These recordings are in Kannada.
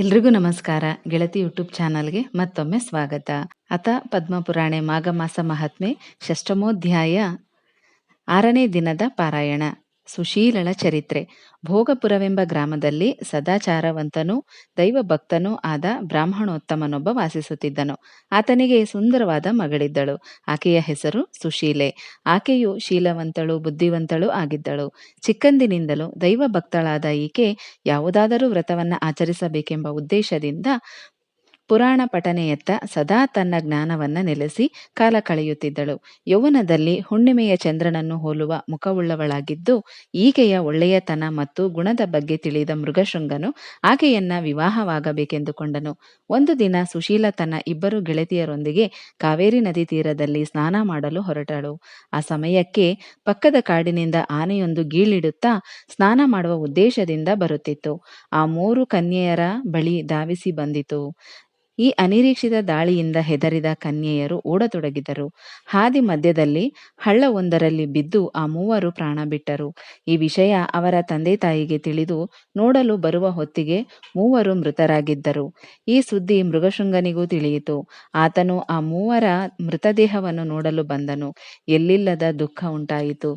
ಎಲ್ರಿಗೂ ನಮಸ್ಕಾರ. ಗೆಳತಿ ಯೂಟ್ಯೂಬ್ ಚಾನಲ್ಗೆ ಮತ್ತೊಮ್ಮೆ ಸ್ವಾಗತ. ಅಥ ಪದ್ಮಪುರಾಣೆ ಮಾಘಮಾಸ ಮಹಾತ್ಮೆ ಷಷ್ಟಮೋಧ್ಯಾಯ ಆರನೇ ದಿನದ ಪಾರಾಯಣ. ಸುಶೀಲಳ ಚರಿತ್ರೆ. ಭೋಗಪುರವೆಂಬ ಗ್ರಾಮದಲ್ಲಿ ಸದಾಚಾರವಂತನೂ ದೈವ ಭಕ್ತನೂ ಆದ ಬ್ರಾಹ್ಮಣೋತ್ತಮನೊಬ್ಬ ವಾಸಿಸುತ್ತಿದ್ದನು. ಆತನಿಗೆ ಸುಂದರವಾದ ಮಗಳಿದ್ದಳು. ಆಕೆಯ ಹೆಸರು ಸುಶೀಲೆ. ಆಕೆಯು ಶೀಲವಂತಳು ಬುದ್ಧಿವಂತಳು ಆಗಿದ್ದಳು. ಚಿಕ್ಕಂದಿನಿಂದಲೂ ದೈವ ಭಕ್ತಳಾದ ಈಕೆ ಯಾವುದಾದರೂ ವ್ರತವನ್ನ ಆಚರಿಸಬೇಕೆಂಬ ಉದ್ದೇಶದಿಂದ ಪುರಾಣ ಪಠನೆಯತ್ತ ಸದಾ ತನ್ನ ಜ್ಞಾನವನ್ನ ನೆಲೆಸಿ ಕಾಲ ಕಳೆಯುತ್ತಿದ್ದಳು. ಯೌವನದಲ್ಲಿ ಹುಣ್ಣಿಮೆಯ ಚಂದ್ರನನ್ನು ಹೋಲುವ ಮುಖವುಳ್ಳವಳಾಗಿದ್ದು ಈಕೆಯ ಒಳ್ಳೆಯತನ ಮತ್ತು ಗುಣದ ಬಗ್ಗೆ ತಿಳಿದ ಮೃಗಶೃಂಗನು ಆಕೆಯನ್ನ ವಿವಾಹವಾಗಬೇಕೆಂದುಕೊಂಡನು. ಒಂದು ದಿನ ಸುಶೀಲ ತನ್ನ ಇಬ್ಬರು ಗೆಳತಿಯರೊಂದಿಗೆ ಕಾವೇರಿ ನದಿ ತೀರದಲ್ಲಿ ಸ್ನಾನ ಮಾಡಲು ಹೊರಟಳು. ಆ ಸಮಯಕ್ಕೆ ಪಕ್ಕದ ಕಾಡಿನಿಂದ ಆನೆಯೊಂದು ಗೀಳಿಡುತ್ತಾ ಸ್ನಾನ ಮಾಡುವ ಉದ್ದೇಶದಿಂದ ಬರುತ್ತಿತ್ತು. ಆ ಮೂರು ಕನ್ಯೆಯರ ಬಳಿ ಧಾವಿಸಿ ಬಂದಿತು. ಈ ಅನಿರೀಕ್ಷಿತ ದಾಳಿಯಿಂದ ಹೆದರಿದ ಕನ್ಯೆಯರು ಓಡತೊಡಗಿದರು. ಹಾದಿ ಮಧ್ಯದಲ್ಲಿ ಹಳ್ಳವೊಂದರಲ್ಲಿ ಬಿದ್ದು ಆ ಮೂವರು ಪ್ರಾಣ ಬಿಟ್ಟರು. ಈ ವಿಷಯ ಅವರ ತಂದೆ ತಾಯಿಗೆ ತಿಳಿದು ನೋಡಲು ಬರುವ ಹೊತ್ತಿಗೆ ಮೂವರು ಮೃತರಾಗಿದ್ದರು. ಈ ಸುದ್ದಿ ಮೃಗಶೃಂಗನಿಗೂ ತಿಳಿಯಿತು. ಆತನು ಆ ಮೂವರ ಮೃತದೇಹವನ್ನು ನೋಡಲು ಬಂದನು. ಎಲ್ಲಿಲ್ಲದ ದುಃಖ ಉಂಟಾಯಿತು.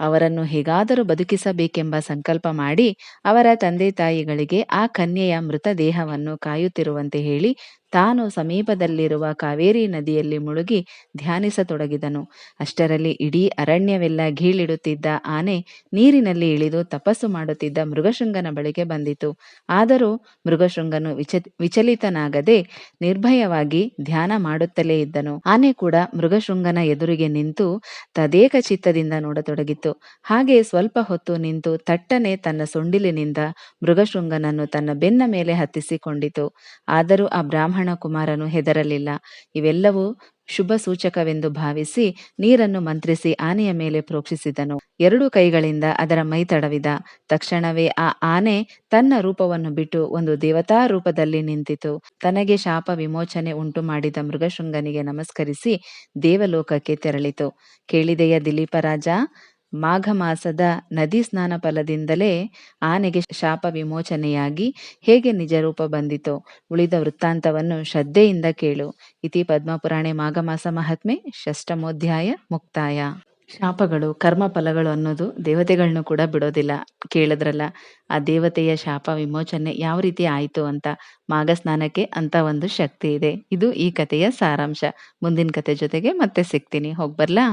ಅವರನ್ನು ಹೇಗಾದರೂ ಬದುಕಿಸಬೇಕೆಂಬ ಸಂಕಲ್ಪ ಮಾಡಿ ಅವರ ತಂದೆ ತಾಯಿಗಳಿಗೆ ಆ ಕನ್ಯೆಯ ಮೃತದೇಹವನ್ನು ಕಾಯುತ್ತಿರುವಂತೆ ಹೇಳಿ ತಾನು ಸಮೀಪದಲ್ಲಿರುವ ಕಾವೇರಿ ನದಿಯಲ್ಲಿ ಮುಳುಗಿ ಧ್ಯಾನಿಸತೊಡಗಿದನು. ಅಷ್ಟರಲ್ಲಿ ಇಡೀ ಅರಣ್ಯವೆಲ್ಲ ಘೀಳಿಡುತ್ತಿದ್ದ ಆನೆ ನೀರಿನಲ್ಲಿ ಇಳಿದು ತಪಸ್ಸು ಮಾಡುತ್ತಿದ್ದ ಮೃಗಶೃಂಗನ ಬಳಿಗೆ ಬಂದಿತು. ಆದರೂ ಮೃಗಶೃಂಗನು ವಿಚ, ವಿಚಲಿತನಾಗದೆ ನಿರ್ಭಯವಾಗಿ ಧ್ಯಾನ ಮಾಡುತ್ತಲೇ ಇದ್ದನು. ಆನೆ ಕೂಡ ಮೃಗಶೃಂಗನ ಎದುರಿಗೆ ನಿಂತು ತದೇಕ ಚಿತ್ತದಿಂದ ನೋಡತೊಡಗಿತ್ತು. ಹಾಗೆ ಸ್ವಲ್ಪ ಹೊತ್ತು ನಿಂತು ತಟ್ಟನೆ ತನ್ನ ಸೊಂಡಿಲಿನಿಂದ ಮೃಗಶೃಂಗನನ್ನು ತನ್ನ ಬೆನ್ನ ಮೇಲೆ ಹತ್ತಿಸಿಕೊಂಡಿತು. ಆದರೂ ಆ ಬ್ರಾಹ್ಮಣ ಕುಮಾರನು ಹೆದರಲಿಲ್ಲ. ಇವೆಲ್ಲವೂ ಶುಭ ಸೂಚಕವೆಂದು ಭಾವಿಸಿ ನೀರನ್ನು ಮಂತ್ರಿಸಿ ಆನೆಯ ಮೇಲೆ ಪ್ರೋಕ್ಷಿಸಿದನು. ಎರಡು ಕೈಗಳಿಂದ ಅದರ ಮೈ ತಡವಿದ. ತಕ್ಷಣವೇ ಆ ಆನೆ ತನ್ನ ರೂಪವನ್ನು ಬಿಟ್ಟು ಒಂದು ದೇವತಾ ರೂಪದಲ್ಲಿ ನಿಂತಿತು. ತನಗೆ ಶಾಪ ವಿಮೋಚನೆ ಉಂಟು ಮಾಡಿದ ಮೃಗಶೃಂಗನಿಗೆ ನಮಸ್ಕರಿಸಿ ದೇವಲೋಕಕ್ಕೆ ತೆರಳಿತು. ಕೇಳಿದೆಯ ದಿಲೀಪ ರಾಜ? ಮಾಘ ಮಾಸದ ನದಿ ಸ್ನಾನ ಫಲದಿಂದಲೇ ಆನೆಗೆ ಶಾಪ ವಿಮೋಚನೆಯಾಗಿ ಹೇಗೆ ನಿಜ ರೂಪ ಬಂದಿತೋ ಉಳಿದ ವೃತ್ತಾಂತವನ್ನು ಶ್ರದ್ಧೆಯಿಂದ ಕೇಳು. ಇತಿ ಪದ್ಮಪುರಾಣೆ ಮಾಘ ಮಾಸ ಮಹಾತ್ಮೆ ಷಷ್ಟಮೋಧ್ಯಾಯ ಮುಕ್ತಾಯ. ಶಾಪಗಳು ಕರ್ಮ ಫಲಗಳು ಅನ್ನೋದು ದೇವತೆಗಳನ್ನು ಕೂಡ ಬಿಡೋದಿಲ್ಲ. ಕೇಳಿದ್ರಲ್ಲ, ಆ ದೇವತೆಯ ಶಾಪ ವಿಮೋಚನೆ ಯಾವ ರೀತಿ ಆಯಿತು ಅಂತ ಮಾಘ ಸ್ನಾನಕ್ಕೆ ಅಂತ ಒಂದು ಶಕ್ತಿ ಇದೆ. ಇದು ಈ ಕಥೆಯ ಸಾರಾಂಶ. ಮುಂದಿನ ಕತೆ ಜೊತೆಗೆ ಮತ್ತೆ ಸಿಗ್ತೀನಿ. ಹೋಗ್ಬರ್ಲಾ?